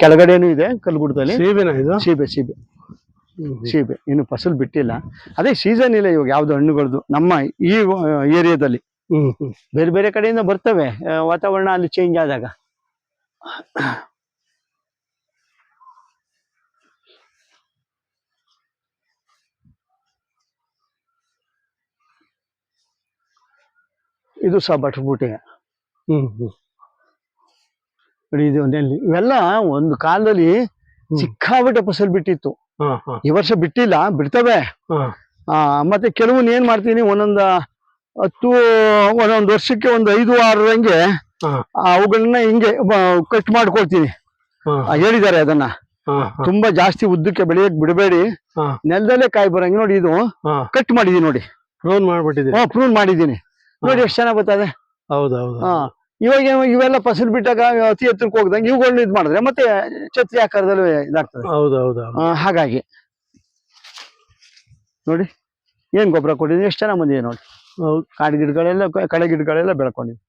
ಕೆಳಗಡೆನೂ ಇದೆ ಕಲ್ಗುಡ್ದಲ್ಲಿ ಸೇಬಿನ ಇದು? ಸೀಬೆ ಸೀಬೆ ಸೀಬೆ ಇನ್ನು ಫಸಲು ಬಿಟ್ಟಿಲ್ಲ. ಅದೇ ಸೀಸನ್ ಇಲ್ಲ ಇವಾಗ ಯಾವ್ದು ಹಣ್ಣುಗಳದ್ದು ನಮ್ಮ ಈ ಏರಿಯಾದಲ್ಲಿ. ಬೇರೆ ಬೇರೆ ಕಡೆಯಿಂದ ಬರ್ತವೆ. ವಾತಾವರಣ ಅಲ್ಲಿ ಚೇಂಜ್ ಆದಾಗ. ಇದು ಸಹ ಬಟ್ಬೂಟಿಗೆ ಹ್ಮ್ ಹ್ಮ್. ನೋಡಿ ಇದು ನೆಲ್ಲಿ ಇವೆಲ್ಲ ಒಂದು ಕಾಲದಲ್ಲಿ ಸಿಕ್ಕಾಬಿಟ್ಟೆ ಫಸಲ್ ಬಿಟ್ಟಿತ್ತು. ಈ ವರ್ಷ ಬಿಟ್ಟಿಲ್ಲ ಬಿಡ್ತವೆ. ಮತ್ತೆ ಕೆಲವನ್ನ ಏನ್ ಮಾಡ್ತೀನಿ ಒಂದೊಂದು ಹತ್ತು ಒಂದೊಂದು ವರ್ಷಕ್ಕೆ ಒಂದು ಐದು ಆರು ಹಂಗೆ ಅವುಗಳನ್ನ ಹಿಂಗೆ ಕಟ್ ಮಾಡ್ಕೊಳ್ತೀನಿ. ಹೇಳಿದ್ದಾರೆ ಅದನ್ನ. ತುಂಬಾ ಜಾಸ್ತಿ ಉದ್ದಕ್ಕೆ ಬೆಳೆಯಕ್ ಬಿಡಬೇಡಿ. ನೆಲದಲ್ಲೇ ಕಾಯಿ ಬರಂಗೆ ನೋಡಿ ಇದು ಕಟ್ ಮಾಡಿದೀನಿ ನೋಡಿ. ಪ್ರೂನ್ ಮಾಡ್ಬಿಟ್ಟಿದ್ದೀನಿ ಪ್ರೂನ್ ಮಾಡಿದ್ದೀನಿ. ನೋಡಿ ಎಷ್ಟು ಚೆನ್ನಾಗ್ ಬರ್ತದೆ. ಹೌದೌದು ಇವಾಗ ಇವೆಲ್ಲ ಫಸಲು ಬಿಟ್ಟಾಗ ಅತಿ ಎತ್ತರಕ್ಕೆ ಹೋಗ್ದಂಗೆ ಇವುಗಳನ್ನ ಇದು ಮಾಡಿದ್ರೆ ಮತ್ತೆ ಛತ್ರಿ ಆಕಾರದಲ್ಲಿ ಇದಾಗ್ತದೆ. ಹೌದು ಹೌದು ಹೌದು. ಹಾಗಾಗಿ. ನೋಡಿ ಏನ್ ಗೊಬ್ಬರ ಕೊಟ್ಟಿದ್ದೀನಿ? ಎಷ್ಟು ಚೆನ್ನಾಗಿ ಬಂದಿದೆ ನೋಡಿ. ಕಾಡು ಗಿಡಗಳೆಲ್ಲ ಕಳೆ ಗಿಡಗಳೆಲ್ಲ ಬೆಳ್ಕೊಂಡಿದೆ.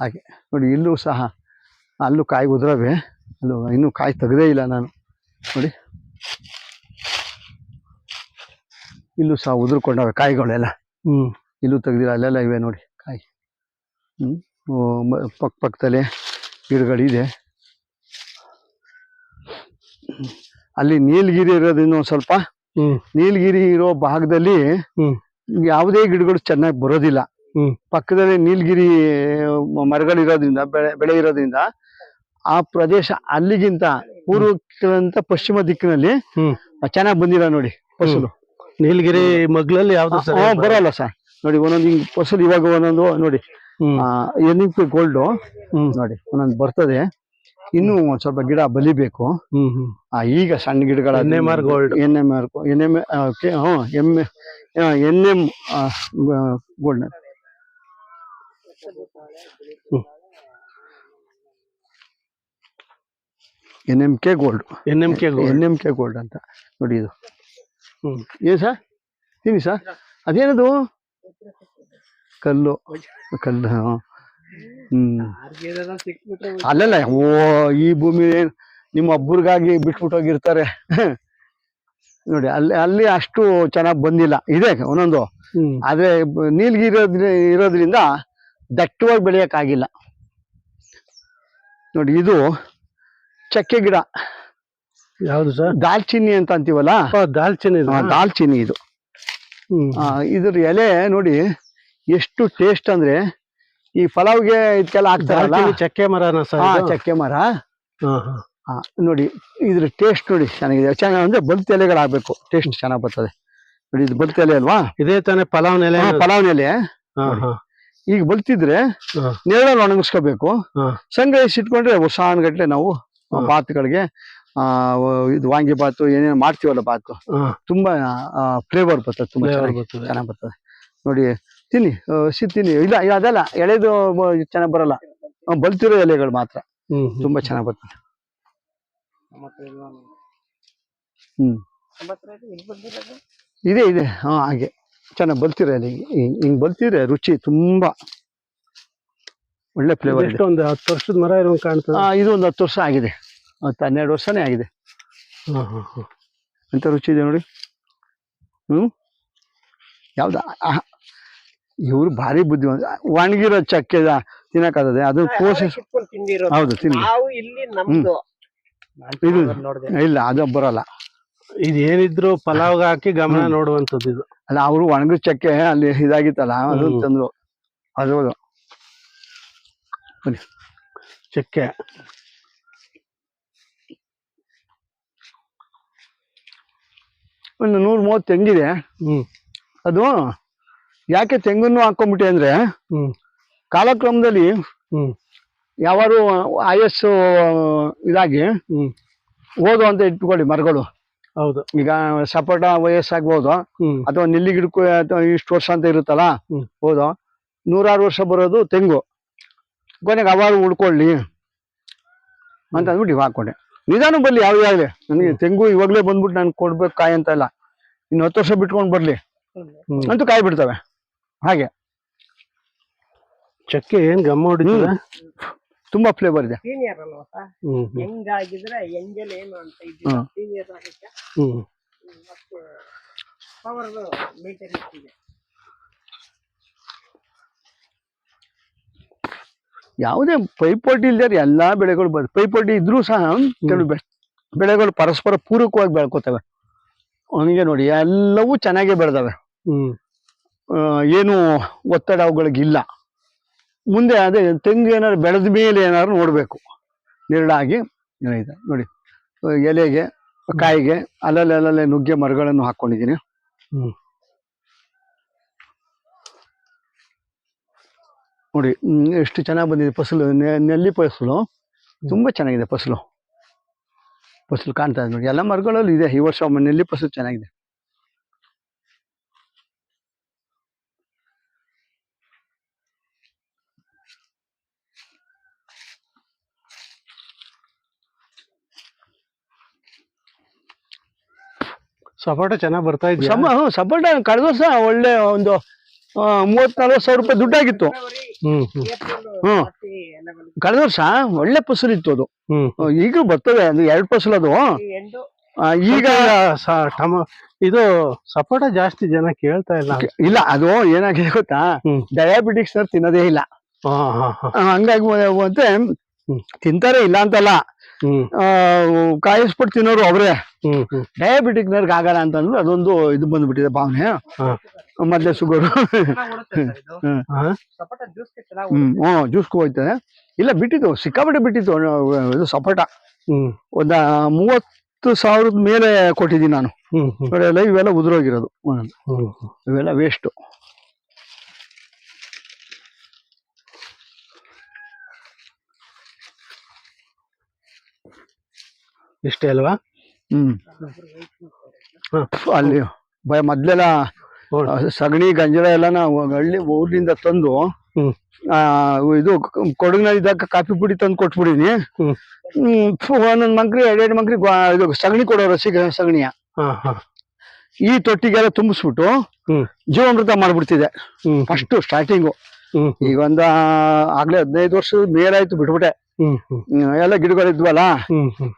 ಹಾಗೆ ನೋಡಿ ಇಲ್ಲೂ ಸಹ ಅಲ್ಲೂ ಕಾಯಿ ಉದ್ರವೆ ಅಲ್ಲೂ ಇನ್ನೂ ಕಾಯಿ ತೆಗೆದೇ ಇಲ್ಲ ನಾನು. ನೋಡಿ. ಇಲ್ಲೂ ಸಹ ಉದುರ್ಕೊಂಡವೆ ಕಾಯಿಗಳೆಲ್ಲ. ಹ್ಮ್. ಇಲ್ಲೂ ತೆಗ್ದಿಲ್ಲ ಅಲ್ಲೆಲ್ಲ ಇವೆ ನೋಡಿ ಕಾಯಿ. ಮ- ಪಕ್ಕ ಪಕ್ಕದಲ್ಲೇ ಗಿಡಗಳಿದೆ. ಅಲ್ಲಿ ನೀಲಗಿರಿ ಇರೋದ್ರಿಂದ ಒಂದು ಸ್ವಲ್ಪ. ನೀಲಗಿರಿ ಇರೋ ಭಾಗದಲ್ಲಿ ಯಾವುದೇ ಗಿಡಗಳು ಚೆನ್ನಾಗಿ ಬರೋದಿಲ್ಲ. ಪಕ್ಕದಲ್ಲಿ ನೀಲಗಿರಿ ಮರಗಳಿರೋದ್ರಿಂದ ಬೆಳೆ ಬೆಳೆ ಇರೋದ್ರಿಂದ ಆ ಪ್ರದೇಶ ಅಲ್ಲಿಗಿಂತ ಪೂರ್ವಕ್ಕಿಂತ ಪಶ್ಚಿಮ ದಿಕ್ಕಿನಲ್ಲಿ ಚೆನ್ನಾಗಿ ಬಂದಿಲ್ಲ ನೋಡಿ ಫಸಲು. ನೀಲಗಿರಿ ಮಗ್ಲಲ್ಲಿ ಯಾವ್ದು ಬರೋಲ್ಲ ಸರ್. ನೋಡಿ ಒಂದೊಂದು ಹಿಂಗ್ ಫಸಲು ಇವಾಗ ಒಂದೊಂದು ನೋಡಿ. ಹ್ಮ್. ಎನಿಪಿ ಗೋಲ್ಡ್ ನೋಡಿ ಒಂದೊಂದು ಬರ್ತದೆ. ಇನ್ನು ಒಂದ್ ಸ್ವಲ್ಪ ಗಿಡ ಬಲಿಬೇಕು. ಈಗ ಸಣ್ಣ ಗಿಡಗಳ ಮಾರ್ಗ gold N M R N M M N M gold N M K gold N M K N M K gold ಅಂತ. ನೋಡಿ ಇದು. ಹ್ಮ್. ಏನ್ ಸರ್? ತಿನ್ನಿ ಸರ್. ಅದೇನದು? ಕಲ್ಲು. ಕಲ್ಲು ಹಾ. ಹ್ಮ್. ಅಲ್ಲಲ್ಲ ಓ ಈ ಭೂಮಿ ಏನ್ ನಿಮ್ಮ ಒಬ್ಬರಿಗಾಗಿ ಬಿಟ್ಬಿಟ್ಟು ಹೋಗಿರ್ತಾರೆ. ನೋಡಿ ಅಲ್ಲಿ ಅಲ್ಲಿ ಅಷ್ಟು ಚೆನ್ನಾಗಿ ಬಂದಿಲ್ಲ. ಇದೆ ಒಂದೊಂದು. ಆದ್ರೆ ನೀಲ್ಗಿರೋದ್ರ ನೀಲ್ಗಿರಿ ಇರೋದ್ರಿ ಇರೋದ್ರಿಂದ ದಟ್ಟವಾಗಿ ಬೆಳೆಯಕ್ಕಾಗಿಲ್ಲ. ನೋಡಿ ಇದು ಚಕ್ಕೆ ಗಿಡ. ಯಾವ್ದು ಸರ್? ದಾಲ್ಚಿನ್ನಿ ಅಂತ ಅಂತೀವಲ್ಲ? ದಾಲ್ಚಿನ್ನಿ ಇದು. ದಾಲ್ಚಿನ್ನಿ ಇದು. ಇದ್ರ ಎಲೆ ನೋಡಿ ಎಷ್ಟು ಟೇಸ್ಟ್ ಅಂದ್ರೆ ಈ ಪಲಾವ್ಗೆ ಇದಕ್ಕೆಲ್ಲ ಹಾಕ್ತಾರಲ್ಲ? ಚಕ್ಕೆ ಮರ ಸರ್ ಚಕ್ಕೆ ಮರ. ಹಾ ನೋಡಿ ಇದ್ರ ಟೇಸ್ಟ್ ನೋಡಿ ಚೆನ್ನಾಗಿದೆ. ಚೆನ್ನಾಗಿ ಅಂದ್ರೆ ಬಲ್ತ್ ಎಲೆಗಳಾಗಬೇಕು ಟೇಸ್ಟ್ ಚೆನ್ನಾಗಿ ಬರ್ತದೆ. ನೋಡಿ ಇದು ಬಲ್ತ್ ಎಲೆ ಅಲ್ವಾ? ಇದೇ ತಾನೇ ಪಲಾವ್ ನೆಲೆ ಪಲಾವ್ ನೆಲೆ. ಎಲೆ ಹಾ ಹಾ. ಈಗ ಬಲ್ತಿದ್ರೆ. ನೆರಳಲ್ಲಿ ಒಣಗಿಸ್ಕೋಬೇಕು. ಇಟ್ಕೊಂಡ್ರೆ ಹೊಸ ಗಟ್ಲೆ ನಾವು ಬಾತ್ಗಳಿಗೆ ಇದು ವಾಂಗಿ ಬಾತು ಏನೇನು ಮಾಡ್ತೀವಲ್ಲ ಬಾತು ತುಂಬಾ ಫ್ಲೇವರ್ ಬರ್ತದೆ ತುಂಬಾ. ಚೆನ್ನಾಗಿ ಬರ್ತದೆ. ನೋಡಿ ತಿನ್ನಿ ಹಸಿ ತಿನ್ನಿ. ಇಲ್ಲ ಇಲ್ಲ, ಅದಲ್ಲ ಎಳೆದು ಚೆನ್ನಾಗಿ ಬರಲ್ಲ. ಬಲ್ತಿರೋ ಎಲೆಗಳು ಮಾತ್ರ. ತುಂಬಾ ಚೆನ್ನಾಗಿ ಬರ್ತದೆ. ಹ್ಮ್. ಇದೆ ಇದೆ. ಹಾ ಹಾಗೆ. ಚೆನ್ನಾಗಿ ಬಲ್ತಿರೋ ಎಲೆ. ಹಿಂಗ್ ಬಲ್ತಿದ್ರೆ ರುಚಿ ತುಂಬಾ ಒಳ್ಳೆ ಫ್ಲೇವರ್ ಇದೆ. ಒಂದು ಹತ್ತು ವರ್ಷದ ಮರ ಇರೋ ಕಾಣ್ತದೆ. ಆ, ಇದು ಒಂದು ಹತ್ತು ವರ್ಷ ಆಗಿದೆ. ಹತ್ತು ಹನ್ನೆರಡು ವರ್ಷನೇ ಆಗಿದೆ. ಎಂತ ರುಚಿ ಇದೆ ನೋಡಿ? ಹ್ಮ್? ಯಾವ್ದ? ಇವ್ರು ಭಾರಿ ಬುದ್ಧಿವಂತ. ಒಣಗಿರೋ ಚಕ್ಕೆ ತಿನ್ನಕ್ಕಾಗದೆ ಅದು ಕೋಸಿ ಹೌದು ತಿನ್ನಿ. ಇಲ್ಲಿ ಇದು ಅದು ಬರಲ್ಲ. ಇದು ಏನಿದ್ರು ಪಲಾವ್ಗೆ ಹಾಕಿ ಗಮನ ನೋಡುವಂಥದ್ದು ನೋಡುವಂತದ್ದು ಇದು. ಅಲ್ಲ ಅವರು ಒಣಗಿದ ಚಕ್ಕೆ ಅಲ್ಲಿ ಇದಾಗಿತ್ತಲ್ಲ ಅದು. ತಂದ್ರು. ಅದು ಅದು. ಚಕ್ಕೆ. ಒಂದು ನೂರ ಮೂವತ್ತು ಹೆಂಗಿದೆ ಹ್ಮ್. ಅದು ಯಾಕೆ ತೆಂಗನ್ನು ಹಾಕೊಂಡ್ಬಿಟ್ಟೆ ಅಂದ್ರೆ ಕಾಲಕ್ರಮದಲ್ಲಿ ಯಾವಾರು ಆಯಸ್ಸು ಇದಾಗಿ ಓದು ಅಂತ ಇಟ್ಕೊಳ್ಳಿ ಮರಗಳು. ಹೌದು. ಈಗ ಸಪೋಟ ವಯಸ್ಸಾಗ್ಬೋದು. ಅಥವಾ ನಿಲ್ಲಿ ಗಿಡಕ್ಕೂ ಅಥವಾ ಇಷ್ಟು ವರ್ಷ ಅಂತ ಇರುತ್ತಲ್ಲ. ಹೌದು ನೂರಾರು ವರ್ಷ ಬರೋದು ತೆಂಗು. ಕೊನೆಗೆ ಅವಾರು ಉಳ್ಕೊಳ್ಳಿ ಅಂತ ಅಂದ್ಬಿಟ್ಟು ಇವಾಗ ಹಾಕೊಂಡೆ. ನಿಧಾನ ಬರ್ಲಿ ಆಗಲಿ ನನಗೆ ತೆಂಗು ಇವಾಗಲೇ ಬಂದ್ಬಿಟ್ಟು ನಾನು ಕೊಡ್ಬೇಕು ಕಾಯಿ ಅಂತ ಇಲ್ಲ. ಇನ್ನು ಹತ್ತು ವರ್ಷ ಬಿಟ್ಕೊಂಡು ಬರ್ಲಿ. ಅಂತೂ ಕಾಯಿ ಬಿಡ್ತವೆ ಹಾಗೆ. ಚಕ್ಕೆ ಏನ್ ಗಮ್ಮ ಹೊಡಿತದೆ? ತುಂಬಾ ಫ್ಲೇವರ್ ಇದೆ. ಸೀನಿಯರ್ ಅಲ್ವಾ ಸರ್ ಹ್ಮ್ ಹ್ಮ್. ಹೆಂಗಾಗಿದ್ರೆ ಎಂಜಲ್ ಏನು ಅಂತ ಹ್ಮ್. ಇದ್ದಿಲ್ಲ ಸೀನಿಯರ್ ಆಗಕ್ಕೆ ಹ್ಮ್. ಹ್ಮ್, ಮತ್ತೆ ಪವರ್ ಮೇಂಟೆನೆನ್ಸ್ ಇದೆ. ಯಾವುದೇ ಪೈಪೋಟಿ ಇಲ್ದೇ ಎಲ್ಲಾ ಬೆಳೆಗಳು ಬರ್ತವೆ ಪೈಪೋಟಿ ಇದ್ರೂ ಸಹ ಕೆಲವು ಬೆ- ಬೆಳೆಗಳು ಪರಸ್ಪರ ಪೂರಕವಾಗಿ ಬೆಳ್ಕೋತವೆ. ಅವನಿಗೆ ನೋಡಿ ಎಲ್ಲವೂ ಚೆನ್ನಾಗೇ ಬೆಳೆದವೆ. ಹ್ಮ್. ಏನು ಒತ್ತಡ ಅವುಗಳಿಗಿಲ್ಲ. ಮುಂದೆ ಅದೇ ತೆಂಗು ಏನಾದ್ರು ಬೆಳೆದ ಮೇಲೆ ಏನಾದ್ರು ನೋಡಬೇಕು. ನೆರಳಾಗಿ ಇದೆ? ನೋಡಿ. ಎಲೆಗೆ ಕಾಯಿಗೆ ಅಲ್ಲಲ್ಲಿ ಅಲ್ಲಲ್ಲೇ ನುಗ್ಗೆ ಮರಗಳನ್ನು ಹಾಕ್ಕೊಂಡಿದ್ದೀನಿ ಹ್ಮ್. ನೋಡಿ ಎಷ್ಟು ಚೆನ್ನಾಗಿ ಬಂದಿದೆ ಫಸಲು. ನೆಲ್ಲಿ ಫಸಲು. ತುಂಬಾ ಚೆನ್ನಾಗಿದೆ ಫಸಲು. ಫಸಲು ಕಾಣ್ತಾ ಇದೆ ನೋಡಿ. ಎಲ್ಲ ಮರಗಳಲ್ಲೂ ಇದೆ. ಈ ವರ್ಷ ನೆಲ್ಲಿ ಫಸಲು ಚೆನ್ನಾಗಿದೆ. ಸಪೋಟ ಚೆನ್ನಾಗಿ ಬರ್ತಾ ಇದೆಯಾ? ಸಮ ಸಪೋಟ ಕಳೆದ ವರ್ಷ ಒಳ್ಳೆ ಒಂದು ಮೂವತ್ ನಲ್ವತ್ತು ಸಾವಿರ ರೂಪಾಯಿ ದುಡ್ಡಾಗಿತ್ತು. ಹ್ಮ್ ಕಳೆದ ವರ್ಷ ಒಳ್ಳೆ ಫಸಲು ಇತ್ತು ಅದು. ಈಗ ಈಗಲೂ ಬರ್ತದೆ ಅದು ಎರಡು ಫಸಲು ಅದು. ಆ, ಈಗ ಈಗ ಸ- ಟಮ ಇದು ಸಪೋಟ ಜಾಸ್ತಿ ಜನ ಕೇಳ್ತಾ ಇಲ್ಲ. ಇಲ್ಲ ಅದು ಏನಾಗಿದೆ ಗೊತ್ತಾ? ಹ್ಮ್. ಡಯಾಬಿಟಿಕ್ಸ್ ತಿನ್ನೋದೇ ಇಲ್ಲ. ಹಾ ಹಾ ಹಾ. ಆ, ಹಂಗಾಗಿ ಅಂತ ಮತ್ತೆ ತಿಂತಾರೆ ಇಲ್ಲ ಅಂತಲ್ಲ. ಕಾಯಿಸ್ಬಿಟ್ಟು ತಿನ್ನೋರು ಅವರೇ. ಡಯಾಬಿಟಿಕ್ನವ್ರಿಗೆ ಆಗಲ್ಲ ಅಂತಂದ್ರೆ ಅದೊಂದು ಇದು ಬಂದ್ಬಿಟ್ಟಿದೆ ಭಾವನೆ. ಹಾ. ಮೊದ್ಲೇ ಚೆನ್ನಾಗಿ ಹ್ಮ್. ಜ್ಯೂಸ್ಗೂ ಹೋಯ್ತದೆ. ಇಲ್ಲ ಬಿಟ್ಟಿತ್ತು ಸಿಕ್ಕಾಪಟ್ಟೆ ಬಿಟ್ಟಿತ್ತು ಇದು ಸಪೋಟ. ಹ್ಮ್. ಒಂದ ಮೂವತ್ತು ಸಾವಿರದ ಮೇಲೆ ಕೊಟ್ಟಿದ್ದೀನಿ ನಾನು. ಇವೆಲ್ಲ ಉದುರೋಗಿರೋದು. ಇವೆಲ್ಲ ವೇಸ್ಟು ಇಷ್ಟೇ ಅಲ್ವಾ? ಹ್ಮ್. ಅಲ್ಲಿ ಭಯ ಮೊದ್ಲೆಲ್ಲ ಸಗಣಿ ಗಂಜಲ ಎಲ್ಲ ಹಳ್ಳಿ ಊರಿನಿಂದ ತಂದು ಇದು ಕೊಡಗಿನ ಇದ್ದಾಗ ಕಾಫಿ ಪುಡಿ ತಂದು ಕೊಟ್ಬಿಡಿನಿ. ಒಂದೊಂದ್ ಮಂಕ್ರಿ ಎರಡೆರಡು ಮಂಕ್ರಿ ಇದು ಸಗಣಿ ಕೊಡೋರು ಸಿಗ ಸಗಣಿಯ. ಹಾ ಹಾ. ಈ ತೊಟ್ಟಿಗೆಲ್ಲ ತುಂಬಿಸ್ಬಿಟ್ಟು. ಜೀವಾಮೃತ ಮಾಡ್ಬಿಡ್ತಿದೆ. ಫಸ್ಟ್ ಸ್ಟಾರ್ಟಿಂಗು ಈಗ ಒಂದ ಆಗ್ಲೇ ಹದಿನೈದು ವರ್ಷದ ಮೇಲಾಯ್ತು ಬಿಟ್ಬಿಟ್ಟೆ. ಎಲ್ಲ ಗಿಡಗಳಿದ್ವಲ್ಲ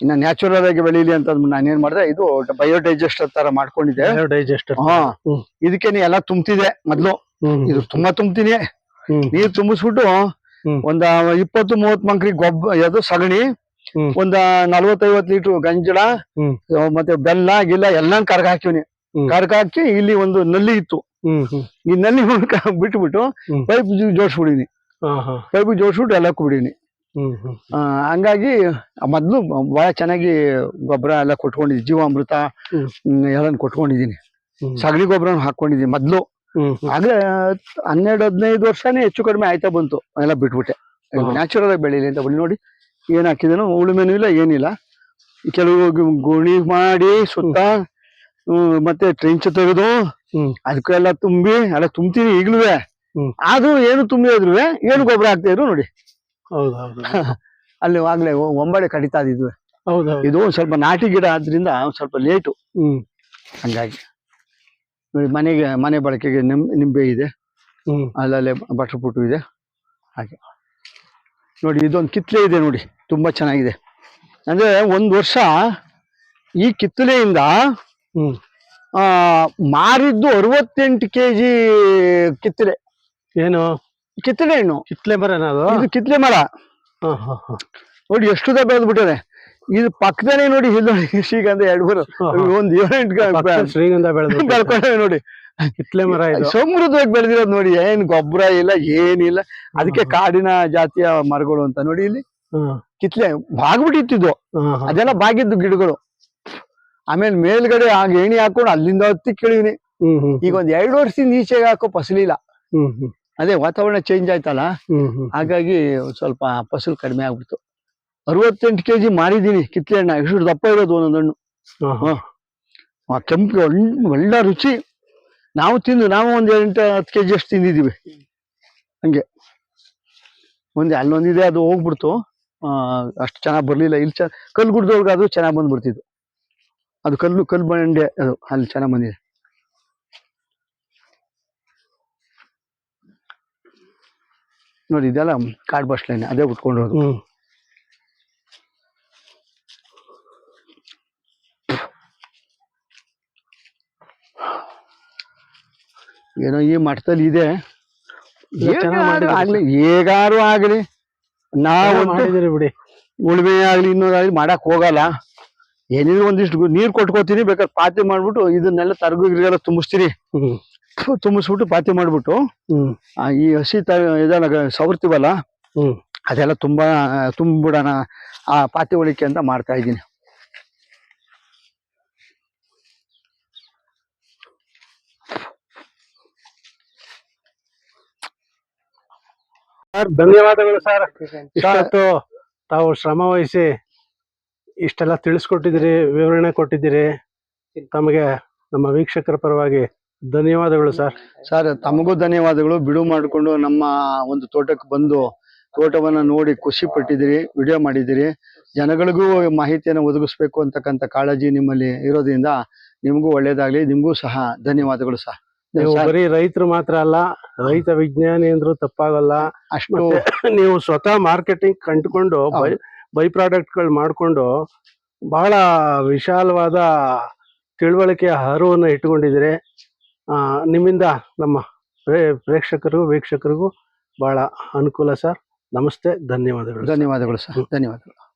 ಇನ್ನ ನ್ಯಾಚುರಲ್ ಆಗಿ ಬೆಳೀಲಿ ಅಂತ ನಾನೇನ್ ಮಾಡಿದೆ ಇದು ಬಯೋಡೈಜೆಸ್ಟರ್ ತರ ಮಾಡ್ಕೊಂಡಿದ್ದೆ. ಹ್ಮ್. ಇದಕ್ಕೇನೆ ಎಲ್ಲ ತುಂಬ್ತಿದೆ ಮೊದ್ಲು. ಇದು ತುಂಬಾ ತುಂಬ್ತೀನಿ. ನೀರ್ ತುಂಬಿಸ್ಬಿಟ್ಟು. ಒಂದ ಇಪ್ಪತ್ತು ಮೂವತ್ ಮಂಕ್ರಿ ಗೊಬ್ಬ ಅದು ಸಗಣಿ. ಒಂದ ನಲ್ವತ್ತೈವತ್ ಲೀಟರ್ ಗಂಜಳ ಮತ್ತೆ ಬೆಲ್ಲ ಗಿಲ್ಲ ಎಲ್ಲ ಕರ್ಗ ಹಾಕಿವ್ನಿ. ಕರ್ಗ ಹಾಕಿ ಇಲ್ಲಿ ಒಂದು ನಲ್ಲಿ ಇತ್ತು. ಈ ನಲ್ಲಿ ಬಿಟ್ಬಿಟ್ಟು. ಪೈಪ್ ಜೋಡಿಸ್ಬಿಡಿನಿ. ಪೈಪ್ ಜೋಡಿಸ್ಬಿಟ್ಟು ಎಲ್ಲ ಕುಬಿಡಿನಿ ಆ, ಹಂಗಾಗಿ ಮೊದ್ಲು ಬಹಳ ಚೆನ್ನಾಗಿ ಗೊಬ್ಬರ ಎಲ್ಲ ಕೊಟ್ಕೊಂಡಿದ್ದೀನಿ ಜೀವಾಮೃತ ಎಲ್ಲಾನು ಕೊಟ್ಕೊಂಡಿದ್ದೀನಿ. ಸಗಣಿ ಗೊಬ್ಬರ ಹಾಕೊಂಡಿದ್ದೀನಿ ಮೊದ್ಲು. ಆದ್ರೆ ಹನ್ನೆರಡು ಹದಿನೈದು ವರ್ಷನೇ ಹೆಚ್ಚು ಕಡಿಮೆ ಆಯ್ತಾ ಬಂತು ಎಲ್ಲ ಬಿಟ್ಬಿಟ್ಟೆ. ನ್ಯಾಚುರಲ್ ಆಗಿ ಬೆಳೀಲಿ ಅಂತ ಬನ್ನಿ ನೋಡಿ ಏನ್ ಹಾಕಿದನು ಉಳುಮೆನೂ ಇಲ್ಲ ಏನಿಲ್ಲ. ಕೆಲವು ಗುಣಿ ಮಾಡಿ ಸುತ್ತ ಮತ್ತೆ ಟ್ರೆಂಚ್ ತೆಗೆದು. ಅದಕ್ಕೆಲ್ಲ ತುಂಬಿ ಎಲ್ಲ ತುಂಬ್ತೀನಿ ಈಗ್ಲೂ. ಆದ್ರೂ ಏನು ತುಂಬಿ ಹೋದ್ರು ಏನು ಗೊಬ್ಬರ ಹಾಕ್ತಾ ಇದ್ರು ನೋಡಿ. ಹೌದು ಹೌದು ಅಲ್ಲಿ ಆಗ್ಲೇ ಒಂಬಳೆ ಕಡಿತಾ ಇದ್ವಿ. ಹೌದು ಇದು ಒಂದ್ ಸ್ವಲ್ಪ ನಾಟಿ ಗಿಡ ಆದ್ರಿಂದ ಒಂದ್ ಸ್ವಲ್ಪ ಲೇಟು. ಹ್ಮ್. ಹಂಗಾಗಿ. ನೋಡಿ ಮನೆಗೆ ಮನೆ ಬಳಕೆಗೆ ನಿಮ್ ನಿಂಬೆ ಇದೆ. ಹ್ಮ್. ಅಲ್ಲಲ್ಲೇ ಬಟ್ರ್ ಪುಟ್ಟು ಇದೆ. ಹಾಗೆ. ನೋಡಿ ಇದೊಂದು ಕಿತ್ಲೆ ಇದೆ ನೋಡಿ. ತುಂಬಾ ಚೆನ್ನಾಗಿದೆ. ಅಂದ್ರೆ ಒಂದು ವರ್ಷ ಈ ಕಿತ್ತಲೆಯಿಂದ ಹ್ಮ್. ಮಾರಿದ್ದು ಅರವತ್ತೆಂಟು ಕೆ ಜಿ ಕಿತ್ತಲೆ. ಏನು? ಕಿತ್ತಲೆ ಹಣ್ಣು. ಕಿತ್ಲೆ ಮರ ಅದು? ಇದು ಕಿತ್ತಲೆ ಮರ. ಹಾ ಹಾ ಹಾ. ನೋಡಿ ಎಷ್ಟು ಬೆಳೆದ್ ಬಿಟ್ಟಿದೆ ಇದು ಪಕ್ಕದಲ್ಲೇ ನೋಡಿ ಇಲ್ಲಿ ಶ್ರೀಗಂಧ ಎರಡು ಮೂರು. ಒಂದ್ ಶ್ರೀಗಂಧ ಬೆಳೆದು ನೋಡಿ. ಕಿತ್ಲೆ ಮರ ಇದು. ಸಮೃದ್ಧವಾಗಿ ಬೆಳೆದಿರೋದು ನೋಡಿ ಏನ್ ಗೊಬ್ಬರ ಇಲ್ಲ ಏನಿಲ್ಲ. ಅದಕ್ಕೆ ಕಾಡಿನ ಜಾತಿಯ ಮರಗಳು ಅಂತ ನೋಡಿ ಇಲ್ಲಿ. ಕಿತ್ಲೆ ಬಾಗ್ಬಿಟ್ಟಿತ್ತು ಹಾ ಹಾ. ಅದೆಲ್ಲ ಬಾಗಿದ್ದು ಗಿಡಗಳು. ಆಮೇಲೆ ಮೇಲ್ಗಡೆ ಆಗ ಏಣಿ ಹಾಕೊಂಡು ಅಲ್ಲಿಂದ ಹತ್ತಿ ಕೇಳಿವಿನಿ ಈಗ ಒಂದ್ ಎರಡು ವರ್ಷದಿಂದ ಈಚೆಗೆ ಹಾಕೋ ಫಸಲಿಲ್ಲ. ಅದೇ ವಾತಾವರಣ ಚೇಂಜ್ ಆಯ್ತಲ್ಲ? ಹಾಗಾಗಿ ಸ್ವಲ್ಪ ಫಸಲು ಕಡಿಮೆ ಆಗ್ಬಿಡ್ತು. ಅರವತ್ತೆಂಟು ಕೆಜಿ ಮಾರಿದ್ದೀನಿ ಕಿತ್ಲೆ ಹಣ್ಣ ಎಷ್ಟು ದಪ್ಪ ಇರೋದು ಒಂದೊಂದು ಹಣ್ಣು. ಆ ಕೆಂಪು ಒಳ್ಳೆ ರುಚಿ. ನಾವು ತಿಂದು ನಾವು ಒಂದ್ ಎಂಟು ಹತ್ತು ಕೆಜಿ ಅಷ್ಟು ತಿಂದಿದೀವಿ. ಹಂಗೆ. ಒಂದೇ ಅಲ್ಲೊಂದಿದೆ ಅದು ಹೋಗ್ಬಿಡ್ತು. ಅಷ್ಟು ಚೆನ್ನಾಗಿ ಬರಲಿಲ್ಲ. ಇಲ್ಲಿ ಚ ಕಲ್ಲು ಗುಡ್ದವ್ರಿಗೆ ಅದು ಚೆನ್ನಾಗಿ ಬಂದ್ಬಿಡ್ತಿದ್ದು ಅದು ಕಲ್ಲು ಕಲ್ಲು ಬಂಡೆ ಅದು ಅಲ್ಲಿ ಚೆನ್ನಾಗಿ ಬಂದಿದೆ. ನೋಡಿ ಇದೆಲ್ಲ ಕಾಡ್ ಬಸ್ ಲೈನ್ ಅದೇ ಉಟ್ಕೊಂಡಿರೋದು ಹ್ಮ್. ಏನೋ ಈ ಮಠದಲ್ಲಿ ಇದೆ. ಹೇಗಾರು ಆಗ್ಲಿ ಹೇಗಾರು ಆಗ್ಲಿ ನಾವು ಬಿಡಿ. ಉಳುಮೆ ಆಗ್ಲಿ ಇನ್ನೊಂದಾಗ್ಲಿ ಮಾಡಕ್ ಹೋಗಲ್ಲ. ಏನಿದ್ರು ಒಂದಿಷ್ಟು ನೀರ್ ಕೊಟ್ಕೋತೀನಿ ಬೇಕಾದ್ರೆ ಪಾತಿ ಮಾಡ್ಬಿಟ್ಟು ಇದನ್ನೆಲ್ಲ ತರಗು ಗಿರಿಗೆಲ್ಲ ತುಂಬಿಸ್ತೀನಿ ತುಂಬಿಸ್ಬಿಟ್ಟು ಪಾತಿ ಮಾಡ್ಬಿಟ್ಟು ಈ ಹಸಿ ತ ಇದೆಲ್ಲ ಸವರ್ತೀವಲ್ಲ ಹ್ಮ್. ಅದೆಲ್ಲ ತುಂಬಾ ತುಂಬಿಡೋಣ ಆ ಪಾತಿ ಒಳಿಕೆ ಅಂತ ಮಾಡ್ತಾ ಇದ್ದೀನಿ. ಸರ್ ಧನ್ಯವಾದಗಳು ಸರ್. ಇಷ್ಟೊತ್ತು ತಾವು ಶ್ರಮ ವಹಿಸಿ ಇಷ್ಟೆಲ್ಲ ತಿಳಿಸ್ಕೊಟ್ಟಿದ್ದೀರಿ ವಿವರಣೆ ಕೊಟ್ಟಿದ್ದೀರಿ. ತಮಗೆ ನಮ್ಮ ವೀಕ್ಷಕರ ಪರವಾಗಿ ಧನ್ಯವಾದಗಳು ಸರ್ ಸರ್ ತಮಗೂ ಧನ್ಯವಾದಗಳು. ಬಿಡು ಮಾಡಿಕೊಂಡು ನಮ್ಮ ಒಂದು ತೋಟಕ್ಕೆ ಬಂದು ತೋಟವನ್ನ ನೋಡಿ ಖುಷಿ ಪಟ್ಟಿದ್ದೀರಿ ವಿಡಿಯೋ ಮಾಡಿದ್ದೀರಿ. ಜನಗಳಿಗೂ ಮಾಹಿತಿಯನ್ನು ಒದಗಿಸ್ಬೇಕು ಅಂತಕ್ಕಂಥ ಕಾಳಜಿ ನಿಮ್ಮಲ್ಲಿ ಇರೋದ್ರಿಂದ ನಿಮಗೂ ಒಳ್ಳೇದಾಗಲಿ ನಿಮಗೂ ಸಹ ಧನ್ಯವಾದಗಳು ಸಹ ನೀವು ಬರೀ ರೈತರು ಮಾತ್ರ ಅಲ್ಲ ರೈತ ವಿಜ್ಞಾನಿ ಅಂದ್ರೂ ತಪ್ಪಾಗಲ್ಲ. ಅಷ್ಟು ನೀವು ಸ್ವತಃ ಮಾರ್ಕೆಟಿಂಗ್ ಕಂಡುಕೊಂಡು ಬೈ ಬೈ ಪ್ರಾಡಕ್ಟ್ಗಳು ಮಾಡಿಕೊಂಡು ಬಹಳ ವಿಶಾಲವಾದ ತಿಳುವಳಿಕೆಯ ಹರವನ್ನು ಇಟ್ಕೊಂಡಿದ್ದೀರಿ ಆ, ನಿಮ್ಮಿಂದ ನಮ್ಮ ಪ್ರೇ- ಪ್ರೇಕ್ಷಕರಿಗೂ ವೀಕ್ಷಕರಿಗೂ ಬಹಳ ಅನುಕೂಲ ಸರ್. ನಮಸ್ತೆ ಧನ್ಯವಾದಗಳು ಧನ್ಯವಾದಗಳು ಸರ್. ಧನ್ಯವಾದಗಳು.